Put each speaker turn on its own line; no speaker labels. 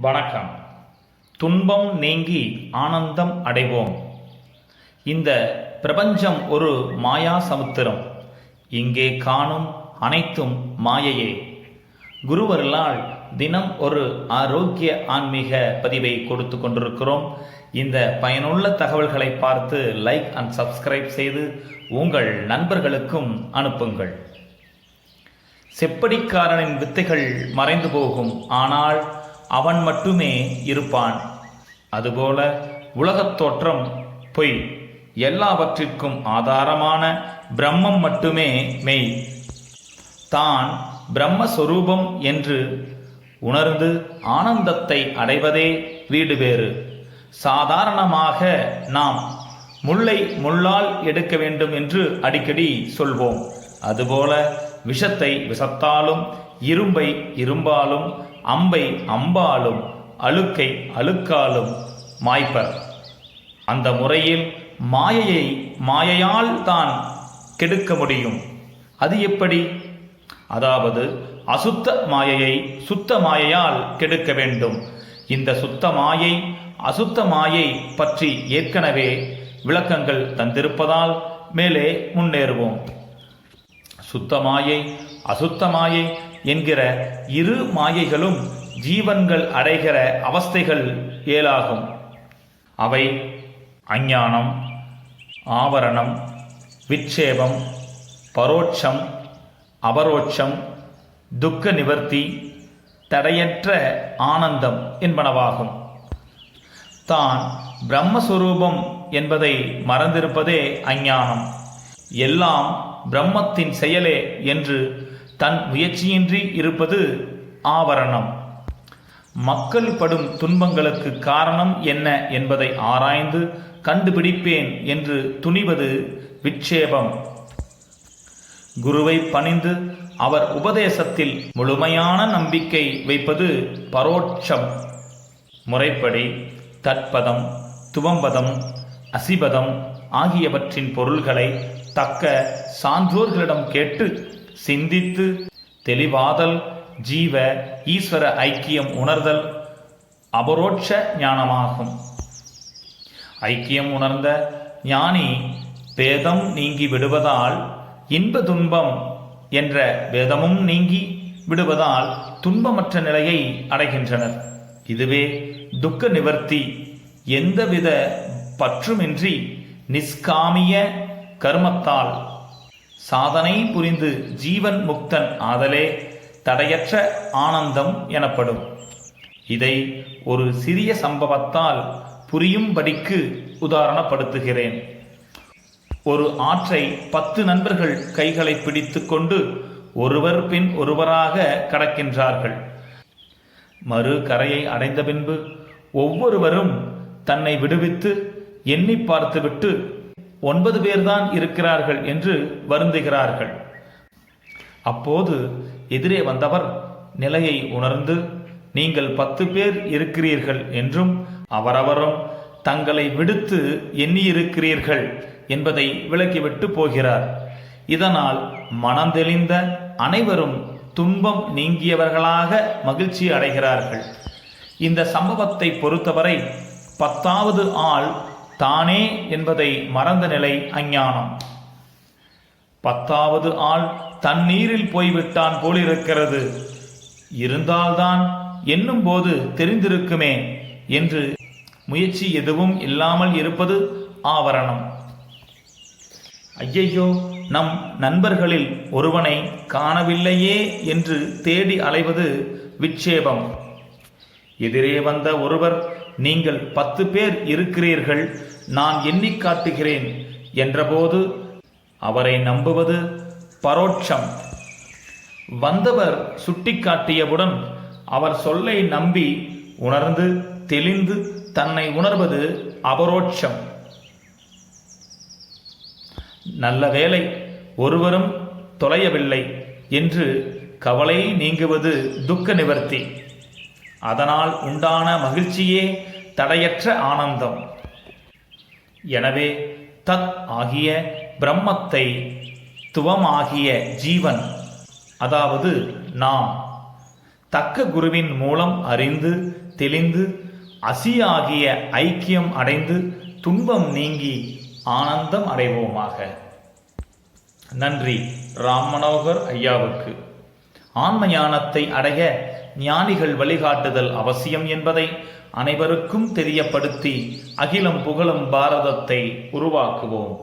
வணக்கம். துன்பம் நீங்கி ஆனந்தம் அடைவோம். இந்த பிரபஞ்சம் ஒரு மாயா சமுத்திரம். இங்கே காணும் அனைத்தும் மாயையே. குருவர்களால் தினம் ஒரு ஆரோக்கிய ஆன்மீக பதிவை கொடுத்து கொண்டிருக்கிறோம். இந்த பயனுள்ள தகவல்களை பார்த்து லைக் அண்ட் சப்ஸ்கிரைப் செய்து உங்கள் நண்பர்களுக்கும் அனுப்புங்கள். செப்படிக்காரனின் வித்தைகள் மறைந்து போகும். ஆனால் அவன் மட்டுமே இருப்பான். அதுபோல உலகத் தோற்றம் பொய். எல்லாவற்றிற்கும் ஆதாரமான பிரம்மம் மட்டுமே மெய். தான் பிரம்மஸ்வரூபம் என்று உணர்ந்து ஆனந்தத்தை அடைவதே வீடு வேறு. சாதாரணமாக நாம் முள்ளை முள்ளால் எடுக்க வேண்டும் என்று அடிக்கடி சொல்வோம். அதுபோல விஷத்தை விஷத்தாலும் இரும்பை இரும்பாலும் அம்பை அம்பாலும் அழுக்கை அழுக்காலும் மாய்ப்பர். அந்த முறையில் மாயையை மாயையால் தான் கெடுக்க முடியும். அது எப்படி? அதாவது அசுத்த மாயையை சுத்த மாயையால் கெடுக்க வேண்டும். இந்த சுத்த மாயை அசுத்த மாயை பற்றி ஏற்கனவே விளக்கங்கள் தந்திருப்பதால் மேலே முன்னேறுவோம். சுத்த மாயை அசுத்த மாயை என்கிற இரு மாயைகளும் ஜீவன்கள் அடைகிற அவஸ்தைகள் ஏலாகும். அவை அஞ்ஞானம் ஆவரணம் விட்சேபம் பரோட்சம் அபரோட்சம் துக்க நிவர்த்தி தடையற்ற ஆனந்தம் என்பனவாகும். தான் பிரம்மஸ்வரூபம் என்பதை மறந்திருப்பதே அஞ்ஞானம். எல்லாம் பிரம்மத்தின் செயலே என்று தன் முயற்சியின்றி இருப்பது ஆவரணம். மக்கள் படும் துன்பங்களுக்கு காரணம் என்ன என்பதை ஆராய்ந்து கண்டுபிடிப்பேன் என்று துணிவது விட்சேபம். குருவை பணிந்து அவர் உபதேசத்தில் முழுமையான நம்பிக்கை வைப்பது பரோட்சம். முறைப்படி தட்பதம் துவம்பதம் அசிபதம் ஆகியவற்றின் பொருள்களை தக்க சான்றோர்களிடம் கேட்டு சிந்தித்து தெளிவாதல் ஜீவ ஈஸ்வர ஐக்கியம் உணர்தல் அபரோட்ச ஞானமாகும். ஐக்கியம் உணர்ந்த ஞானி பேதம் நீங்கி விடுவதால் இன்ப துன்பம் என்ற பேதமும் நீங்கி விடுவதால் துன்பமற்ற நிலையை அடைகின்றனர். இதுவே துக்க நிவர்த்தி எந்தவித பற்றுமின்றி நிஷ்காமிய கர்மத்தால் சாதனை புரிந்து ஜீவன் முக்தன் ஆதலே தடையற்ற ஆனந்தம் எனப்படும். இதை ஒரு சிறிய சம்பவத்தால் புரியும்படிக்கு உதாரணப்படுத்துகிறேன். ஒரு ஆற்றை பத்து நண்பர்கள் கைகளை பிடித்து கொண்டு ஒருவர் பின் ஒருவராக கடக்கின்றார்கள். மறு கரையை அடைந்த பின்பு ஒவ்வொருவரும் தன்னை விடுவித்து எண்ணி பார்த்துவிட்டு ஒன்பது பேர்தான் இருக்கிறார்கள் என்று வருந்துகிறார்கள். அப்போது எதிரே வந்தவர் நிலையை உணர்ந்து நீங்கள் பத்து பேர் இருக்கிறீர்கள் என்றும் அவரவரும் தங்களை விடுத்து எண்ணியிருக்கிறீர்கள் என்பதை விளக்கிவிட்டு போகிறார். இதனால் மனந்தெளிந்த அனைவரும் துன்பம் நீங்கியவர்களாக மகிழ்ச்சி அடைகிறார்கள். இந்த சம்பவத்தை பொறுத்தவரை பத்தாவது ஆள் தானே என்பதை மறந்த நிலை அஞ்ஞானம். பத்தாவது ஆள் தண்ணீரில் போய்விட்டான் போலிருக்கிறது. இருந்தால்தான் என்னும் போது தெரிந்திருக்குமே என்று முயற்சி எதுவும் இல்லாமல் இருப்பது ஆவரணம். ஐயையோ நம் நண்பர்களில் ஒருவனை காணவில்லையே என்று தேடி அலைவது விட்சேபம். எதிரே வந்த ஒருவர் நீங்கள் பத்து பேர் இருக்கிறீர்கள் நான் எண்ணி காட்டுகிறேன் என்றபோது அவரை நம்புவது பரோட்சம். வந்தவர் சுட்டிக்காட்டியவுடன் அவர் சொல்லை நம்பி உணர்ந்து தெளிந்து தன்னை உணர்வது அபரோட்சம். நல்ல வேலை ஒருவரும் தொலையவில்லை என்று கவலை நீங்குவது துக்க நிவர்த்தி. அதனால் உண்டான மகிழ்ச்சியே தடையற்ற ஆனந்தம். எனவே தத் ஆகிய பிரம்மத்தை துவமாகிய ஜீவன் அதாவது நாம் தக்க குருவின் மூலம் அறிந்து தெளிந்து அசியாகிய ஐக்கியம் அடைந்து துன்பம் நீங்கி ஆனந்தம் அடைவோமாக. நன்றி ராம் மனோகர் ஐயாவுக்கு. ஆன்ம ஞானத்தை அடைய ஞானிகள் வழிகாட்டுதல் அவசியம் என்பதை அனைவருக்கும் தெரியப்படுத்தி அகிலம் புகழும் பாரதத்தை உருவாக்குவோம்.